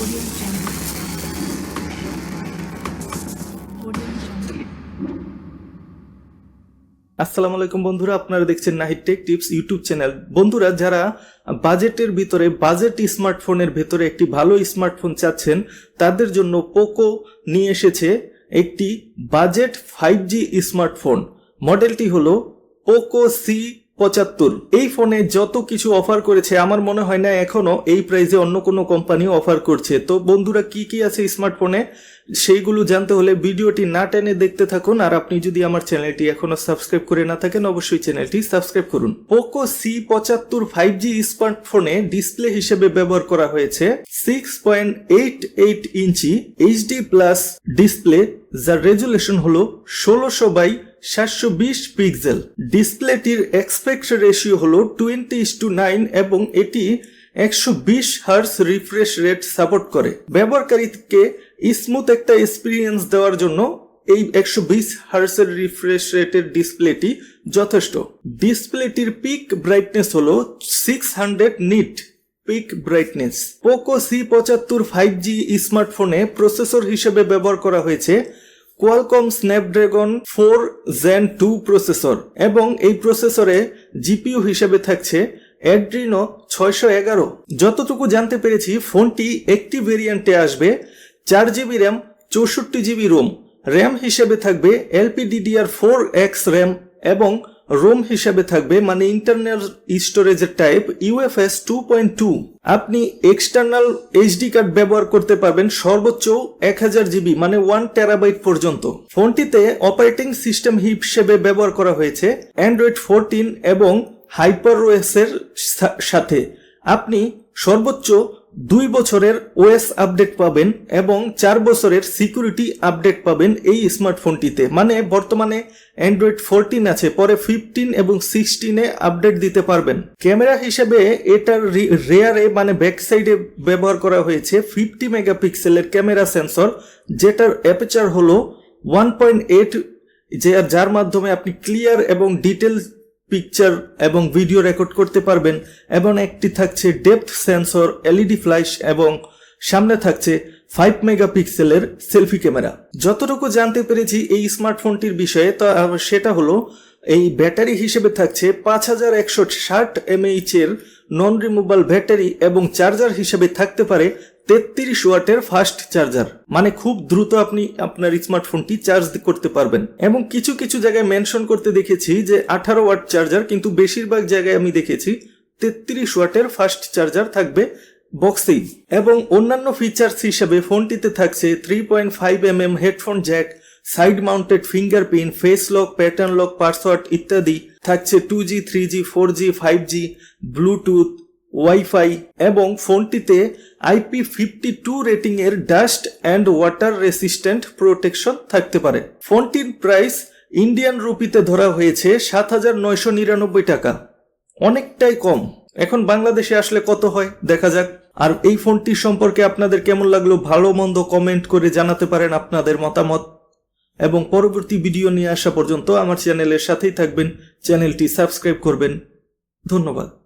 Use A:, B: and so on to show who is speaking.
A: আসসালামু আলাইকুম বন্ধুরা, আপনারা দেখছেন Nahid tech tips YouTube channel. বন্ধুরা, যারা বাজেটের ভিতরে, বাজেট স্মার্টফোনের ভেতরে একটি ভালো স্মার্টফোন চাচ্ছেন, তাদের জন্য পোকো নিয়ে এসেছে একটি বাজেট ফাইভ জি স্মার্টফোন। মডেলটি হলো পোকো সি পঁচাত্তর। এই ফোনে যত কিছু অফার করেছে, আমার মনে হয় না এখনও এই প্রাইসে অন্য কোনো কোম্পানি অফার করছে। তো বন্ধুরা, কি কি আছে স্মার্টফোনে? সেইগুলো জানতে হলে ভিডিওটি না টেনে দেখতে থাকুন। আর আপনি যদি আমার চ্যানেলটি এখনও সাবস্ক্রাইব করে না থাকেন, অবশ্যই চ্যানেলটি সাবস্ক্রাইব করুন। পোকো সি পঁচাত্তর ফাইভ জি স্মার্টফোনে ডিসপ্লে হিসেবে ব্যবহার করা হয়েছে। Six point eight eight inch HD plus display যার রেজুলেশন হলো ষোলোশো বাই সাতশো বিশ পিক্সেল। ডিসপ্লেটির এক্সপেক্ট রেশিও হলো টোয়েন্টি ইস টু নাইন এবং এটি একশো বিশ হার্স রিফ্রেশ রেট সাপোর্ট করে। ব্যবহারকারীকে স্মুথ একটা এক্সপিরিয়েন্স দেওয়ার জন্য এই একশো বিশ হার্সের রিফ্রেশ রেটের ডিসপ্লেটি যথেষ্ট। ডিসপ্লেটির পিক ব্রাইটনেস হলো six hundred nit peak brightness Poco C পঁচাত্তর ফাইভ জি স্মার্টফোনে প্রসেসর হিসেবে ব্যবহার করা হয়েছে Qualcomm Snapdragon four gen two processor এবং এই প্রসেসরে জিপিইউ হিসেবে থাকছে অ্যাড্রিনো ছয়শো এগারো। যতটুকু জানতে পেরেছি, ফোনটি একটি ভেরিয়েন্টে আসবে, চার জিবি র্যাম চৌষট্টি জিবি রোম র্যাম হিসেবে থাকবে এলপিডিডিআর ফোর এক্স র্যাম এবং রোম হিসাবে থাকবে মানে ইন্টারনাল স্টোরেজের type UFS two point two আপনি এক্সটার্নাল এইচডি কার্ড ব্যবহার করতে পারবেন সর্বোচ্চ এক হাজার জিবি মানে ওয়ান টেরাবাইট পর্যন্ত। ফোনটিতে অপারেটিং সিস্টেম হিসেবে ব্যবহার করা হয়েছে অ্যান্ড্রয়েড ফোরটিন এবং হাইপার ওয়েসের সাথে। আপনি সর্বোচ্চ দুই বছরের ওএস আপডেট পাবেন এবং চার বছরের সিকিউরিটি আপডেট পাবেন এই স্মার্টফোনটিতে মানে বর্তমানে অ্যান্ড্রয়েড ফোরটিন আছে, পরে ফিফটিন এবং সিক্সটিনে আপডেট দিতে পারবেন। ক্যামেরা হিসেবে এটার রেয়ারে মানে ব্যাক সাইডে ব্যবহার করা হয়েছে ফিফটি মেগাপিক্সেলের ক্যামেরা সেন্সর যেটার অ্যাপেচার হলো ওয়ান পয়েন্ট এইট যে যার মাধ্যমে আপনি ক্লিয়ার এবং ডিটেল পিকচার এবং ভিডিও রেকর্ড করতে পারবেন, এবং একটি থাকছে ডেপথ সেন্সর এলইডি ফ্ল্যাশ এবং সামনে থাকছে ফাইভ মেগাপিক্সেলের সেলফি ক্যামেরা যতটুকু জানতে পেরেছি এই স্মার্টফোনটির বিষয়ে, তা সেটা হলো এই ব্যাটারি হিসেবে থাকছে পাঁচ হাজার একশো ষাট এমএইচ এর নন রিমুভাল ব্যাটারি এবং চার্জার হিসেবে থাকতে পারে তেত্রিশ ওয়াটের ফাস্ট চার্জার মানে খুব দ্রুত আপনি আপনার স্মার্টফোনটি চার্জ করতে পারবেন। এবং কিছু কিছু জায়গায় মেনশন করতে দেখেছি যে আঠারো ওয়াট চার্জার কিন্তু বেশিরভাগ জায়গায় আমি দেখেছি তেত্রিশ ওয়াটের ফাস্ট চার্জার থাকবে বক্সেই এবং অন্যান্য ফিচার্স হিসেবে ফোনটিতে থাকছে three point five M M headphone jack side mounted fingerprint face lock, pattern lock, password ইত্যাদি থাকছে two G three G four G five G Bluetooth wifi এবং ফোনটিতে আইপি ফিফটি টু রেটিং এর dust and water resistant protection থাকতে পারে। ফোনটির price Indian রুপিতে ধরা হয়েছে সাত হাজার নয়শো নিরানব্বই টাকা। অনেকটাই কম। এখন বাংলাদেশে আসলে কত হয় দেখা যাক। আর এই ফোনটির সম্পর্কে আপনাদের কেমন লাগল ভালো মন্দ কমেন্ট করে জানাতে পারেন আপনাদের মতামত। এবং পরবর্তী ভিডিও নিয়ে আসা পর্যন্ত আমার চ্যানেলের সাথেই থাকবেন। চ্যানেলটি সাবস্ক্রাইব করবেন। ধন্যবাদ।